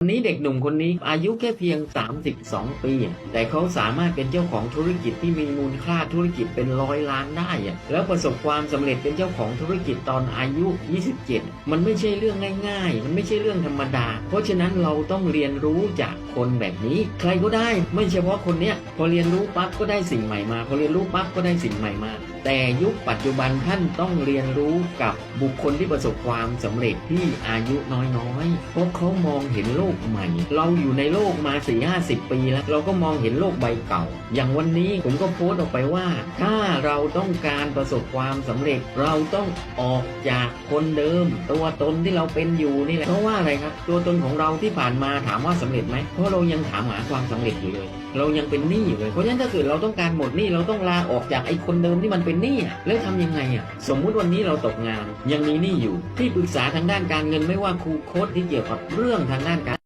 วันนี้เด็กหนุ่มคนนี้อายุแค่เพียง 32 ปีอะแต่เขาสามารถเป็นเจ้าของธุรกิจที่มีมูลค่าธุรกิจเป็นร้อยล้านได้แล้วประสบความสำเร็จเป็นเจ้าของธุรกิจตอนอายุ 27 มันไม่ใช่เรื่องง่าย ๆ มันไม่ใช่เรื่องธรรมดา เพราะฉะนั้นเราต้องเรียนรู้จาก คนแบบนี้ ใครก็ได้ไม่เฉพาะคนเนี้ยพอเรียนรู้ปั๊บก็ได้สิ่งใหม่มาพอเรียนรู้ปั๊บก็ได้สิ่งใหม่มา แต่ยุคปัจจุบันท่านต้องเรียนรู้กับบุคคลที่ประสบความสำเร็จที่อายุน้อยๆเพราะเขามองเห็นโลกใหม่ เราอยู่ในโลกมา4 5 0 ปีแล้ว เราก็มองเห็นโลกใบเก่า อย่างวันนี้ผมก็โพสต์ออกไปว่า ถ้าเราต้องการประสบความสำเร็จเราต้องออกจากคนเดิม ตัวตนที่เราเป็นอยู่นี่แหละเพราะว่าอะไรครับ ตัวตนของเราที่ผ่านมาถามว่าสำเร็จไหมเพราะเรายังถามหาความสำเร็จอยู่เลย เรายังเป็นหนี้อยู่เลย เพราะฉะนั้นถ้าเกิดเราต้องการหมดหนี้เราต้องลาออกจากไอ้คนเดิมที่มันเป็นหนี้อะแล้วทำยังไงอะสมมุติวันนี้เราตกงานยังมีหนี้อยู่ ที่ปรึกษาทางด้านการเงินไม่ว่าครูโค้ดที่เกี่ยวกับเรื่องทางด้านการ